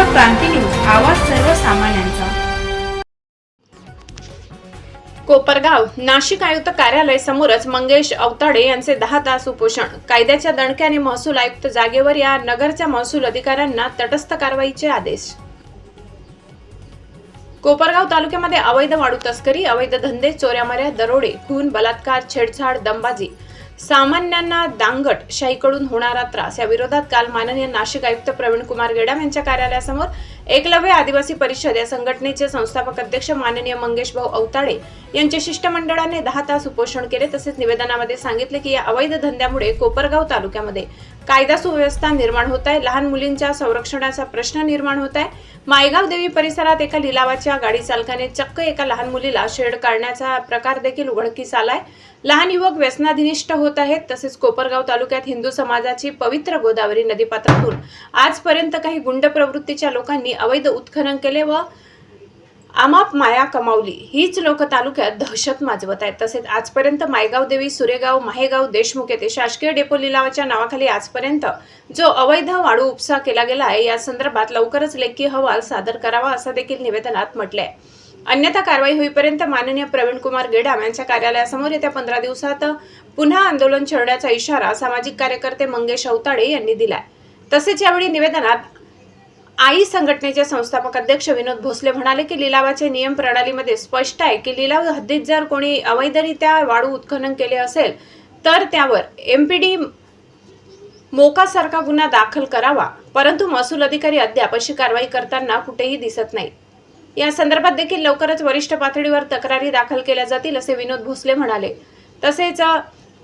कोपरगाव क्रांती news आवाज सर्वसामान्यांचा. कोपरगाव नाशिक आयुक्त कार्यालय समोरच मंगेश अवताडे यांचे दहा तास उपोषण. कायद्याच्या दणक्याने महसूल आयुक्त जागेवर या नगरच्या महसूल अधिकाऱ्यांना तटस्थ कारवाईचे आदेश. कोपरगाव तालुक्यामध्ये अवैध वाळू तस्करी अवैध धंदे चोऱ्यामाऱ्या दरोडे खून बलात्कार छेडछाड दंबाजी सामान्यांना दांगट शाहीकडून होणारा त्रास. या विरोधात काल माननीय नाशिक आयुक्त प्रवीण कुमार गेडाम यांच्या कार्यालयासमोर एकलव्य आदिवासी परिषद या संघटनेचे संस्थापक अध्यक्ष माननीय मंगेश भाऊ अवताडे यांच्या शिष्टमंडळाने दहा तास उपोषण केले. तसेच निवेदनामध्ये सांगितले की या अवैध धंद्यामुळे कोपरगाव तालुक्यामध्ये कायदा सुव्यवस्था निर्माण होत आहे. लहान मुलींच्या संरक्षणाचा प्रश्न निर्माण होत आहे. मायगाव देवी परिसरात एका लिलावाच्या गाडी चालकाने चक्क एका लहान मुलीला शेड काढण्याचा प्रकार देखील उघडकीस आलाय. लहान युवक व्यसनाधिनिष्ठ होत आहेत. तसेच कोपरगाव तालुक्यात हिंदू समाजाची पवित्र गोदावरी नदीपात्रातून आजपर्यंत काही गुंड प्रवृत्तीच्या लोकांनी अवैध उत्खनन केले व आमाप माया कमावली. हीच लोक तालुक्यात दहशत माजवत आहेत. तसेच आजपर्यंत मायगाव देवी सुरेगाव माहेगाव देशमुख येथे शासकीय डेपो लिलावाच्या नावाखाली आजपर्यंत जो अवैध वाळू उपसा केला गेला आहे या संदर्भात लवकरच लेखी अहवाल सादर करावा असं देखील निवेदनात म्हटले आहे अन्यथा कारवाई होईपर्यंत माननीय प्रवीण कुमार गेडाम यांच्या कार्यालयासमोर येत्या पंधरा दिवसात पुन्हा आंदोलन छेडण्याचा इशारा सामाजिक कार्यकर्ते मंगेश अवताडे यांनी दिलाय. तसेच यावेळी निवेदनात आई संघटनेचे संस्थापक अध्यक्ष विनोद भोसले म्हणाले की लिलावाचे नियम प्रणालीमध्ये स्पष्ट आहे की लिलाव हद्दीत जर कोणी अवैधरित्या वाळू उत्खनन केले असेल तर त्यावर एमपीडी मोकासारखा गुन्हा दाखल करावा. परंतु महसूल अधिकारी अद्याप अशी कारवाई करताना कुठेही दिसत नाही. या संदर्भात देखील लवकरच वरिष्ठ पातळीवर तक्रारी दाखल केल्या जातील असे विनोद भोसले म्हणाले. तसेच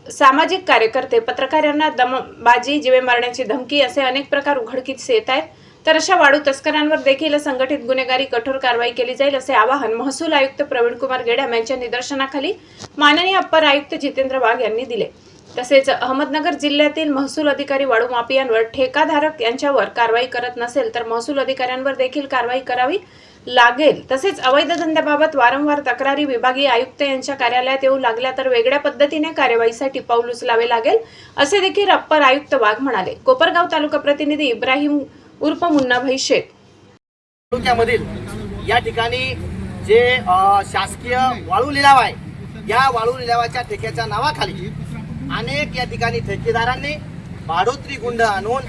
सामाजिक कार्यकर्ते पत्रकारांना दमबाजी जीवे मारण्याची धमकी असे अनेक प्रकार उघडकीस येत आहेत. तर अशा वाळू तस्करांवर देखील संघटित गुन्हेगारी कठोर कारवाई केली जाईल असे आवाहन महसूल आयुक्त प्रवीण कुमार गेडाम यांच्या निदर्शनाखाली माननीय अप्पर आयुक्त जितेंद्र वाघ यांनी दिले. तसेच अहमदनगर जिल्ह्यातील महसूल अधिकारी वाळू माफियांवर ठेकाधारक यांच्यावर कारवाई करत नसेल तर महसूल अधिकाऱ्यांवर देखील कारवाई करावी लागेल. तसेच अवैध धंद्याबाबत वारंवार तक्रारी विभागीय आयुक्त यांच्या कार्यालयात येऊ लागल्या तर वेगळ्या पद्धतीने कार्यवाहीसाठी पाऊल उचलावे लागेल असे देखील अप्पर आयुक्त वाघ म्हणाले. कोपरगाव तालुका प्रतिनिधी इब्राहिम उर्फ मुन्नाभाई शेख. तालुक्यामधील या ठिकाणी जे शासकीय वाळू लिलाव आहे या वाळू लिलावाच्या ठेक्याच्या नावाखाली अनेक या ठिकाणी ठेकेदारांनी भाडोत्री गुंड आणून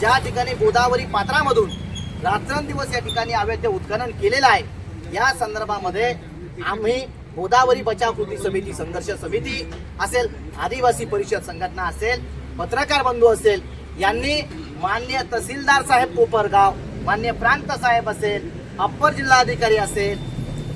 ज्या ठिकाणी गोदावरी पात्रामधून रात्रंदिवस या ठिकाणी अवैध उत्खनन केलेलं आहे या संदर्भामध्ये आम्ही गोदावरी बचाव कृती समिती संघर्ष समिती असेल आदिवासी परिषद संघटना असेल पत्रकार बंधू असेल यांनी मान्य तहसीलदार साहेब कोपरगाव मान्य प्रांत साहेब असेल अप्पर जिल्हाधिकारी असेल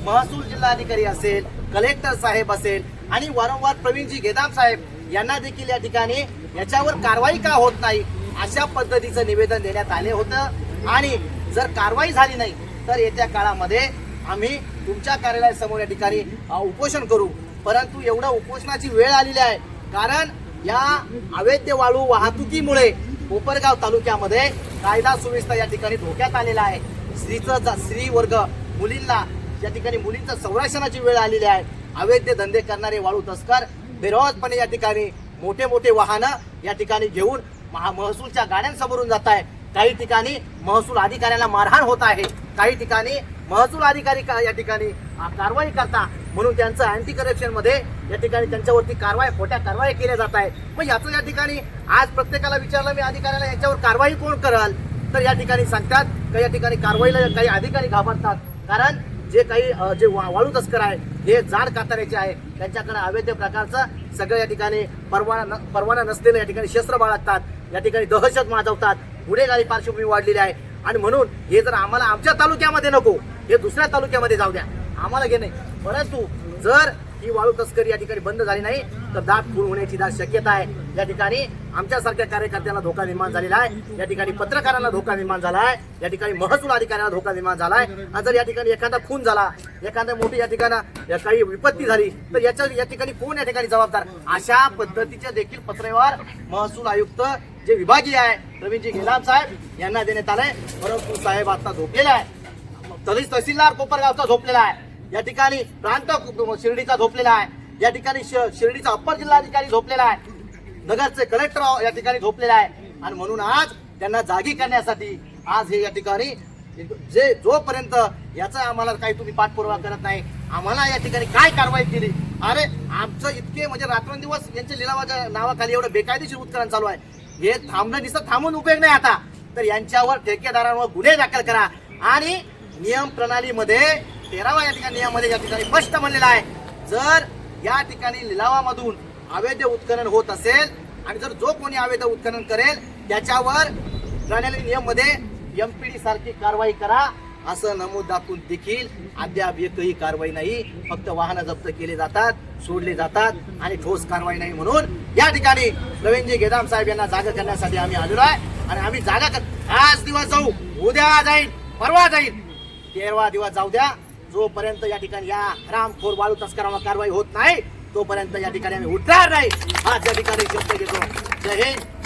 महसूल जिल्हाधिकारी असेल कलेक्टर साहेब असेल आणि वारंवार प्रवीणजी गेदाम साहेब यांना देखील या ठिकाणी याच्यावर कारवाई का होत नाही अशा पद्धतीचं निवेदन देण्यात आले होतं. आणि जर कारवाई झाली नाही तर येत्या काळामध्ये आम्ही तुमच्या कार्यालयासमोर या ठिकाणी उपोषण करू. परंतु एवढं उपोषणाची वेळ आलेली आहे कारण या अवैध वाळू वाहतुकीमुळे कोपरगाव तालुक्यामध्ये कायदा सुव्यवस्था या ठिकाणी धोक्यात आलेला आहे. स्त्रीचं स्त्री वर्ग मुलींना या ठिकाणी मुलींचं संरक्षणाची वेळ आलेली आहे. अवैध धंदे करणारे वाळू तस्कर बेरोजपणे या ठिकाणी मोठे मोठे वाहनं या ठिकाणी घेऊन महा महसूलच्या गाड्यांसमोरून जात आहे. काही ठिकाणी महसूल अधिकाऱ्यांना मारहाण होत आहे. काही ठिकाणी महसूल अधिकारी का- या ठिकाणी कारवाई करता म्हणून त्यांचं अँटी करप्शनमध्ये या ठिकाणी त्यांच्यावरती कारवाई खोट्या कारवाई केल्या जात आहे मग याचं या ठिकाणी आज प्रत्येकाला विचारलं मी अधिकाऱ्याला याच्यावर कारवाई कोण कराल? तर या ठिकाणी सांगतात का या ठिकाणी कारवाईला काही अधिकारी घाबरतात. कारण जे काही जे वा- वाळू तस्कर आहे हे जाड काताऱ्याचे आहे त्यांच्याकडे अवैध प्रकारचं सगळं या ठिकाणी परवाना न- परवाना नसलेलं या ठिकाणी शस्त्र बाळगतात. या ठिकाणी दहशत माजवतात. गुन्हेगारी पार्श्वभूमी वाढलेली आहे. आणि म्हणून हे जर आम्हाला आमच्या तालुक्यामध्ये नको हे दुसऱ्या तालुक्यामध्ये जाऊ द्या. आम्हाला घे नाही. परंतु जर ही वाळू तस्करी या ठिकाणी बंद झाली नाही तर दाट खून होण्याची दाट शक्यता आहे. या ठिकाणी आमच्यासारख्या कार्यकर्त्यांना धोका निर्माण झालेला आहे. या ठिकाणी पत्रकारांना धोका निर्माण झाला आहे. या ठिकाणी महसूल अधिकाऱ्यांना धोका निर्माण झाला आहे. आणि जर या ठिकाणी एखादा खून झाला एखादा मोठी या ठिकाणी काही विपत्ती झाली तर याच्या या ठिकाणी कोण या ठिकाणी जबाबदार? अशा पद्धतीचे देखील पत्रव्यवहार महसूल आयुक्त जे विभागीय आहे प्रवीणजी गेलाम साहेब यांना देण्यात आलंय. परंतु साहेब आता झोपलेला आहे तरी तहसीलदार कोपरगावचा झोपलेला आहे. या ठिकाणी प्रांत शिर्डीचा झोपलेला आहे. या ठिकाणी श- शिर्डीचा अप्पर जिल्हाधिकारी झोपलेला आहे. नगरचे कलेक्टर या ठिकाणी झोपलेला आहे आणि म्हणून आज त्यांना जागी करण्यासाठी आज हे या ठिकाणी जे जोपर्यंत याचा आम्हाला काही तुम्ही पाठपुरावा करत नाही आम्हाला या ठिकाणी काय कारवाई केली? अरे आमचं इतके म्हणजे रात्रंदिवस यांच्या लिलावाच्या नावाखाली एवढं बेकायदेशीर उत्खनन चालू आहे. हे थांबणं दिसत थांबून उपयोग नाही आता. तर यांच्यावर ठेकेदारांवर गुन्हे दाखल करा. आणि नियम प्रणालीमध्ये तेरावा या ठिकाणी नियमामध्ये या ठिकाणी स्पष्ट म्हणलेला आहे. जर या ठिकाणी लिलावामधून अवैध उत्खनन होत असेल आणि जर जो कोणी अवैध उत्खनन करेल त्याच्यावर प्रणाली नियममध्ये एमपीडी सारखी कारवाई करा. असं नमूद दाखवून देखील अद्याप एकही कारवाई नाही. फक्त वाहनं जप्त केले जातात सोडले जातात आणि ठोस कारवाई नाही म्हणून या ठिकाणी प्रवीणजी गेदाम साहेब यांना जागा करण्यासाठी आम्ही आलेलो आहे. आणि आम्ही जागा कर आज दिवस जाऊ उद्या जाईल परवा जाईल. तेरवा दिवस जाऊ द्या. जोपर्यंत या ठिकाणी या रामखोर वाळू तस्करावर कारवाई होत नाही तोपर्यंत या ठिकाणी आम्ही उठणार नाही. आज या ठिकाणी शब्द घेतो. जय हिंद.